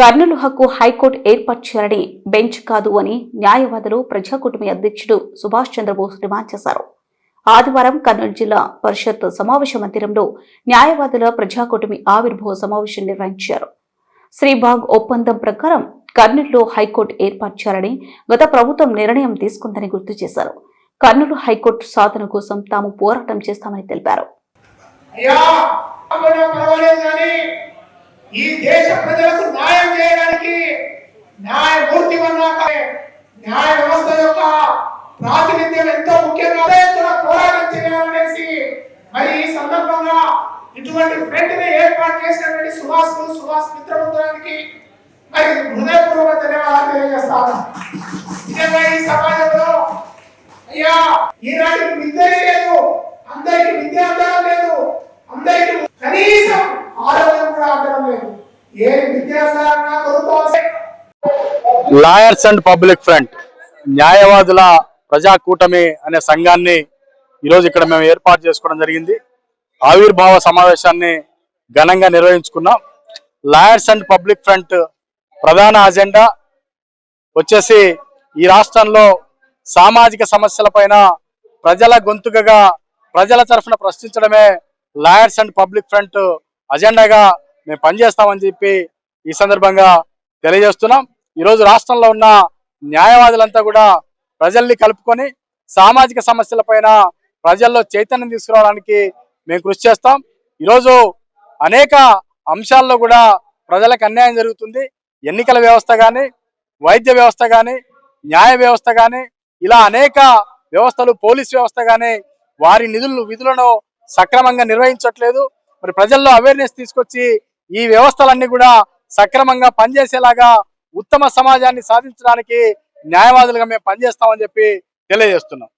కర్నూలు హక్కు హైకోర్టు ఏర్పాటు చేయాలని బెంచ్ కాదు అని న్యాయవాదులు ప్రజాకూటమి అధ్యక్షుడు సుభాష్ చంద్రబోస్ డిమాండ్ చేశారు. ఆదివారం కర్నూలు జిల్లా పరిషత్ సమావేశ మందిరంలో న్యాయవాదుల ప్రజాకూటమి ఆవిర్భావ సమావేశం నిర్వహించారు. శ్రీబాగ్ ఒప్పందం ప్రకారం కర్నూలులో హైకోర్టు ఏర్పాటు చేయాలని గత ప్రభుత్వం నిర్ణయం తీసుకుందని గుర్తు చేశారు. కర్నూలు హైకోర్టు సాధన కోసం తాము పోరాటం చేస్తామని తెలిపారు అయ్యా అవ్వడం పర్వాలేదు కానీ ఈ దేశ ప్రజలకు న్యాయం చేయడానికి న్యాయమూర్తి అన్నాక న్యాయ వ్యవస్థ యొక్క ప్రాతినిధ్యం ఎంతో ముఖ్యంగా పోరాటం చేయాలనేసి మరి ఈ సందర్భంగా ఇటువంటి ఫ్రంట్ని ఏర్పాటు చేసినటువంటి సుభాష్ సుభాష్ మిత్ర మరి హృదయపూర్వక ధన్యవాదాలు తెలియజేస్తాను. నిజంగా ఈ సమాజంలో అయ్యా ఈనాటికి విద్య లేదు అందరికి విద్య అందడం లేదు అందరికి లాయర్స్ అండ్ పబ్లిక్ ఫ్రంట్ న్యాయవాదుల ప్రజా కూటమి అనే సంఘాన్ని ఈరోజు ఇక్కడ మేము ఏర్పాటు చేసుకోవడం జరిగింది. ఆవిర్భావ సమావేశాన్ని ఘనంగా నిర్వహించుకున్నాం. లాయర్స్ అండ్ పబ్లిక్ ఫ్రంట్ ప్రధాన అజెండా వచ్చేసి ఈ రాష్ట్రంలో సామాజిక సమస్యలపైన ప్రజల గొంతుకగా ప్రజల తరఫున ప్రశ్నించడమే లాయర్స్ అండ్ పబ్లిక్ ఫ్రంట్ అజెండాగా మేము పనిచేస్తామని చెప్పి ఈ సందర్భంగా తెలియజేస్తున్నాం. ఈరోజు రాష్ట్రంలో ఉన్న న్యాయవాదులంతా కూడా ప్రజల్ని కలుపుకొని సామాజిక సమస్యలపైన ప్రజల్లో చైతన్యం తీసుకురావడానికి మేము కృషి చేస్తాం. ఈరోజు అనేక అంశాల్లో కూడా ప్రజలకు అన్యాయం జరుగుతుంది. ఎన్నికల వ్యవస్థ కానీ వైద్య వ్యవస్థ కానీ న్యాయ వ్యవస్థ కానీ ఇలా అనేక వ్యవస్థలు పోలీస్ వ్యవస్థ కానీ వారి నిధులను విధులను సక్రమంగా నిర్వహించట్లేదు. మరి ప్రజల్లో అవేర్నెస్ తీసుకొచ్చి ఈ వ్యవస్థలన్నీ కూడా సక్రమంగా పనిచేసేలాగా ఉత్తమ సమాజాన్ని సాధించడానికి న్యాయవాదులుగా మేము పనిచేస్తామని చెప్పి తెలియజేస్తున్నాం.